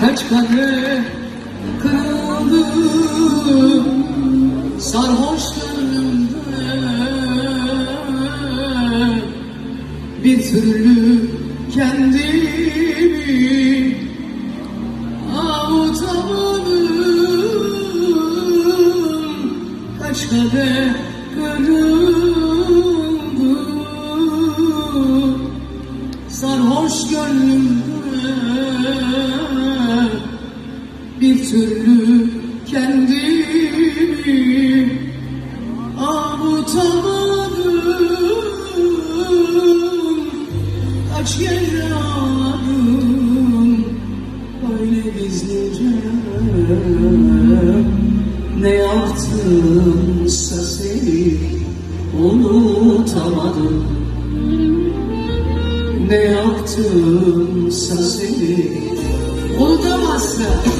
Kaç kadeh kırıldı Sarhoş gönlümde Bir türlü kendimi avutamadım Kaç kadeh kırıldı Sarhoş gönlümde Bir türlü kendimi avutamadım. Kaç gece ağladım Böyle gizlice. Ne yaptımsa seni unutamadım ne yaptımsa seni. Unutamazsın